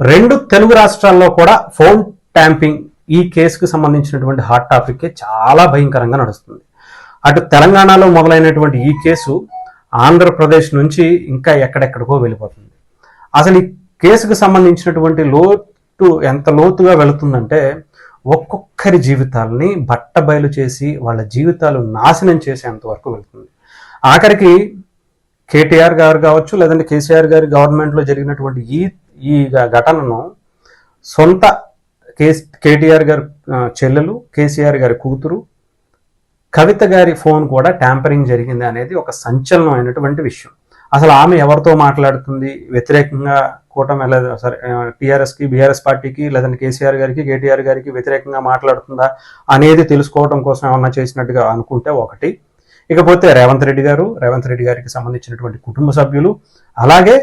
రెండు తెలుగు రాష్ట్రాల్లో కూడా ఫోన్ ట్యాంపింగ్ ఈ కేసుకు సంబంధించినటువంటి హాట్ టాపిక్ చాలా భయంకరంగా నడుస్తుంది. అటు తెలంగాణలో మొదలైనటువంటి ఈ కేసు ఆంధ్రప్రదేశ్ నుంచి ఇంకా ఎక్కడెక్కడికో వెళ్ళిపోతుంది. అసలు ఈ కేసుకు సంబంధించినటువంటి లోతు ఎంత లోతుగా వెళుతుందంటే ఒక్కొక్కరి జీవితాలని బట్టబయలు చేసి వాళ్ళ జీవితాలు నాశనం చేసేంత వరకు ఆఖరికి కేటీఆర్ గారు కావచ్చు లేదంటే కేసీఆర్ గారి గవర్నమెంట్లో జరిగినటువంటి ఈ ఈ ఘటనను సొంత కేస్ కేటీఆర్ గారి చెల్లెలు కేసీఆర్ గారి కూతురు కవిత గారి ఫోన్ కూడా ట్యాంపరింగ్ జరిగింది అనేది ఒక సంచలనమైనటువంటి విషయం. అసలు ఆమె ఎవరితో మాట్లాడుతుంది? వ్యతిరేకంగా కూటమి లేదా సరే టీఆర్ఎస్కి బీఆర్ఎస్ పార్టీకి లేదంటే కేసీఆర్ గారికి కేటీఆర్ గారికి వ్యతిరేకంగా మాట్లాడుతుందా అనేది తెలుసుకోవడం కోసం ఏమన్నా చేసినట్టుగా అనుకుంటే ఒకటి. ఇకపోతే రేవంత్ రెడ్డి గారు రేవంత్ రెడ్డి గారికి సంబంధించినటువంటి కుటుంబ సభ్యులు అలాగే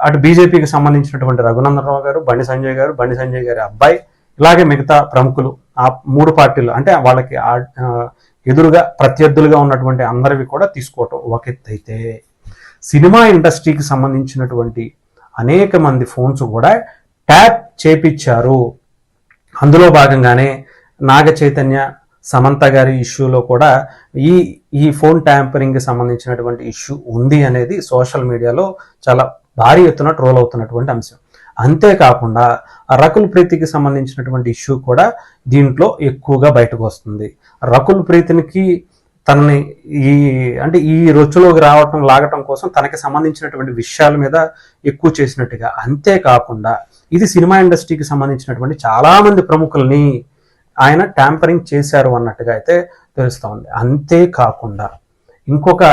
అటు బీజేపీకి సంబంధించినటువంటి రఘునందనరావు గారు బండి సంజయ్ గారు బండి సంజయ్ గారి అబ్బాయి ఇలాగే మిగతా ప్రముఖులు ఆ మూడు పార్టీలు అంటే వాళ్ళకి ఎదురుగా ప్రత్యర్థులుగా ఉన్నటువంటి అందరివి కూడా తీసుకోవటం ఒక అయితే సినిమా ఇండస్ట్రీకి సంబంధించినటువంటి అనేక మంది ఫోన్స్ కూడా ట్యాప్ చేపించారు అందులో భాగంగానే నాగ చైతన్య సమంత గారి ఇష్యూలో కూడా ఈ ఈ ఫోన్ ట్యాంపరింగ్కి సంబంధించినటువంటి ఇష్యూ ఉంది అనేది సోషల్ మీడియాలో చాలా భారీ ఎత్తున ట్రోల్ అవుతున్నటువంటి అంశం. అంతేకాకుండా రకుల్ ప్రీతికి సంబంధించినటువంటి ఇష్యూ కూడా దీంట్లో ఎక్కువగా బయటకు వస్తుంది. రకుల్ ప్రీతికి తనని ఈ అంటే ఈ రొచ్చులోకి రావటం లాగటం కోసం తనకి సంబంధించినటువంటి విషయాల మీద ఎక్కువ చేసినట్టుగా. అంతేకాకుండా ఇది సినిమా ఇండస్ట్రీకి సంబంధించినటువంటి చాలామంది ప్రముఖుల్ని ఆయన ట్యాంపరింగ్ చేశారు అన్నట్టుగా అయితే తెలుస్తూ ఉంది అంతేకాకుండా ఇంకొక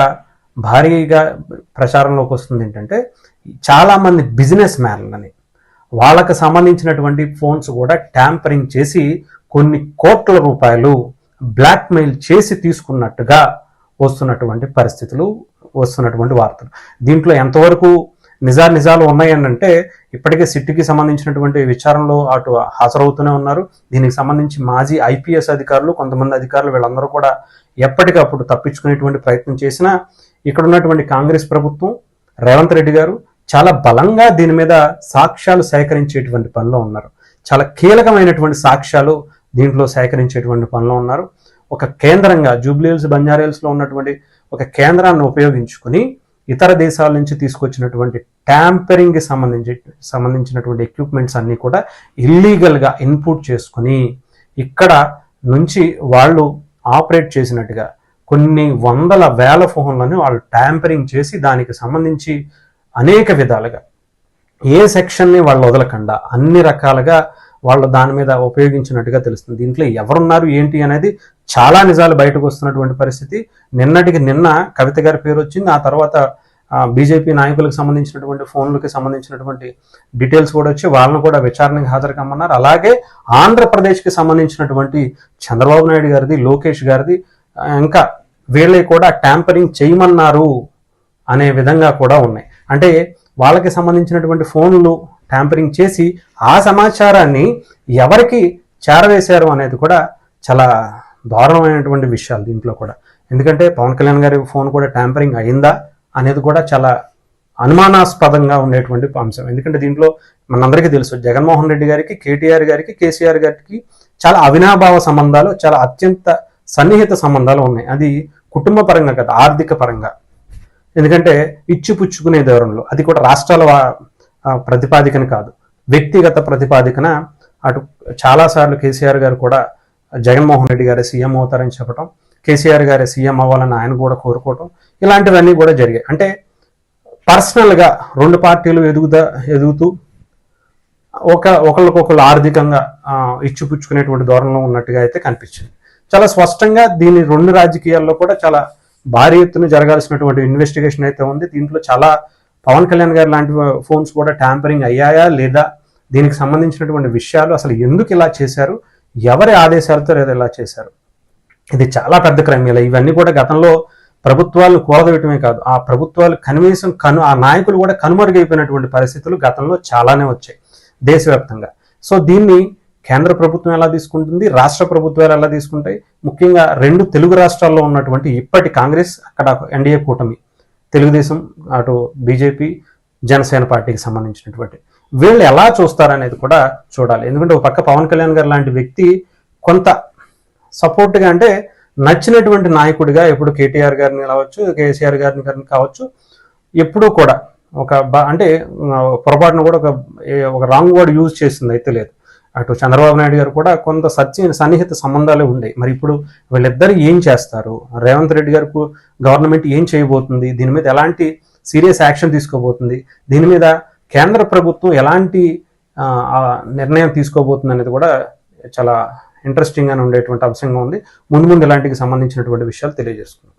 భారీగా ప్రచారంలోకి వస్తుంది ఏంటంటే చాలామంది బిజినెస్ మ్యాన్లని వాళ్ళకు సంబంధించినటువంటి ఫోన్స్ కూడా ట్యాంపరింగ్ చేసి కొన్ని కోట్ల రూపాయలు బ్లాక్మెయిల్ చేసి తీసుకున్నట్టుగా వస్తున్నటువంటి పరిస్థితులు వస్తున్నటువంటి వార్తలు. దీంట్లో ఎంతవరకు నిజా నిజాలు ఉన్నాయనంటే ఇప్పటికే సిట్టికి సంబంధించినటువంటి విచారణలో అటు హాజరవుతూనే ఉన్నారు. దీనికి సంబంధించి మాజీ ఐపీఎస్ అధికారులు కొంతమంది అధికారులు వీళ్ళందరూ కూడా ఎప్పటికప్పుడు తప్పించుకునేటువంటి ప్రయత్నం చేసినా ఇక్కడ ఉన్నటువంటి కాంగ్రెస్ ప్రభుత్వం రేవంత్ రెడ్డి గారు చాలా బలంగా దీని మీద సాక్ష్యాలు సేకరించేటువంటి పనిలో ఉన్నారు. చాలా కీలకమైనటువంటి సాక్ష్యాలు దీంట్లో సేకరించేటువంటి పనిలో ఉన్నారు. ఒక కేంద్రంగా జూబ్లీహిల్స్ బంజారాహిల్స్ ఉన్నటువంటి ఒక కేంద్రాన్ని ఉపయోగించుకుని ఇతర దేశాల నుంచి తీసుకొచ్చినటువంటి ట్యాంపరింగ్కి సంబంధించి సంబంధించినటువంటి ఎక్విప్మెంట్స్ అన్నీ కూడా ఇల్లీగల్గా ఇన్పుట్ చేసుకుని ఇక్కడ నుంచి వాళ్ళు ఆపరేట్ చేసినట్టుగా కొన్ని వందల వేల ఫోన్లను వాళ్ళు ట్యాంపరింగ్ చేసి దానికి సంబంధించి అనేక విధాలుగా ఏ సెక్షన్ని వాళ్ళు వదలకుండా అన్ని రకాలుగా వాళ్ళు దాని మీద ఉపయోగించినట్టుగా తెలుస్తుంది. దీంట్లో ఎవరున్నారు ఏంటి అనేది చాలా నిజాలు బయటకు వస్తున్నటువంటి పరిస్థితి. నిన్నటికి నిన్న కవిత గారి పేరు వచ్చింది ఆ తర్వాత బీజేపీ నాయకులకు సంబంధించినటువంటి ఫోన్లకి సంబంధించినటువంటి డీటెయిల్స్ కూడా వచ్చి వాళ్ళని కూడా విచారణకు హాజరు కమ్మన్నారు అలాగే ఆంధ్రప్రదేశ్కి సంబంధించినటువంటి చంద్రబాబు నాయుడు గారిది లోకేష్ గారిది ఇంకా వీళ్ళే కూడా ట్యాంపరింగ్ చేయమన్నారు అనే విధంగా కూడా ఉన్నాయి. అంటే వాళ్ళకి సంబంధించినటువంటి ఫోన్లు ట్యాంపరింగ్ చేసి ఆ సమాచారాన్ని ఎవరికి చేరవేశారు అనేది కూడా చాలా దారుణమైనటువంటి విషయాలు దీంట్లో కూడా. ఎందుకంటే పవన్ కళ్యాణ్ గారి ఫోన్ కూడా ట్యాంపరింగ్ అయిందా అనేది కూడా చాలా అనుమానాస్పదంగా ఉండేటువంటి అంశం. ఎందుకంటే దీంట్లో మనందరికీ తెలుసు జగన్మోహన్ రెడ్డి గారికి కేటీఆర్ గారికి కేసీఆర్ గారికి చాలా అవినాభావ సంబంధాలు చాలా అత్యంత సన్నిహిత సంబంధాలు ఉన్నాయి. అది కుటుంబ పరంగా కదా ఆర్థిక పరంగా. ఎందుకంటే ఇచ్చి పుచ్చుకునే ధోరణిలో అది కూడా రాష్ట్రాల వా- ప్రతిపాదికన కాదు. వ్యక్తిగత ప్రతిపాదికన అటు చాలాసార్లు కేసీఆర్ గారు కూడా జగన్మోహన్ రెడ్డి గారి సీఎం అవుతారని చెప్పడం కేసీఆర్ గారే సీఎం అవ్వాలని ఆయన కూడా కోరుకోవటం ఇలాంటివన్నీ కూడా జరిగాయి. అంటే పర్సనల్గా రెండు పార్టీలు ఎదుగుతా ఎదుగుతూ ఒక ఒకరికొకరు ఆర్థికంగా ఇచ్చిపుచ్చుకునేటువంటి ధోరణిలో ఉన్నట్టుగా అయితే కనిపించింది. చాలా స్పష్టంగా దీని రెండు రాజకీయాల్లో కూడా చాలా భారీ ఎత్తున జరగాల్సినటువంటి ఇన్వెస్టిగేషన్ అయితే ఉంది. దీంట్లో చాలా పవన్ కళ్యాణ్ గారి లాంటి ఫోన్స్ కూడా ట్యాంపరింగ్ అయ్యాయా లేదా? దీనికి సంబంధించినటువంటి విషయాలు అసలు ఎందుకు ఇలా చేశారు? ఎవరి ఆదేశాలతో లేదా ఇలా చేశారు? ఇది చాలా పెద్ద క్రైమ్ ఇలా ఇవన్నీ కూడా గతంలో ప్రభుత్వాలు కూలదవేయటమే కాదు ఆ ప్రభుత్వాలు కనీసం కను ఆ నాయకులు కూడా కనుమరుగైపోయినటువంటి పరిస్థితులు గతంలో చాలానే వచ్చాయి దేశవ్యాప్తంగా. సో దీన్ని కేంద్ర ప్రభుత్వం ఎలా తీసుకుంటుంది రాష్ట్ర ప్రభుత్వాలు ఎలా తీసుకుంటాయి? ముఖ్యంగా రెండు తెలుగు రాష్ట్రాల్లో ఉన్నటువంటి ఇప్పటి కాంగ్రెస్ అక్కడ ఎన్డీఏ కూటమి. తెలుగుదేశం అటు బీజేపీ జనసేన పార్టీకి సంబంధించినటువంటి. వీళ్ళు ఎలా చూస్తారనేది కూడా చూడాలి. ఎందుకంటే ఒక పక్క పవన్ కళ్యాణ్ గారు లాంటి వ్యక్తి కొంత సపోర్ట్గా అంటే నచ్చినటువంటి నాయకుడిగా ఎప్పుడు కేటీఆర్ గారిని కావచ్చు కేసీఆర్ గారిని గారిని కావచ్చు ఎప్పుడూ కూడా ఒక బ- అంటే పొరపాటున కూడా ఒక ఒక రాంగ్ వర్డ్ యూజ్ చేసింది అయితే లేదు. అటు చంద్రబాబు నాయుడు గారు కూడా కొంత సత్య సన్నిహిత సంబంధాలే ఉన్నాయి మరి ఇప్పుడు వీళ్ళిద్దరు ఏం చేస్తారు? రేవంత్ రెడ్డి గారికి గవర్నమెంట్ ఏం చేయబోతుంది? దీని మీద ఎలాంటి సీరియస్ యాక్షన్ తీసుకోబోతుంది? దీని మీద కేంద్ర ప్రభుత్వం ఎలాంటి నిర్ణయం తీసుకోబోతుంది అనేది కూడా చాలా ఇంట్రెస్టింగ్గా ఉండేటువంటి అంశంగా ఉంది. ముందు ముందు ఇలాంటికి సంబంధించినటువంటి విషయాలు తెలియజేసుకుందాం.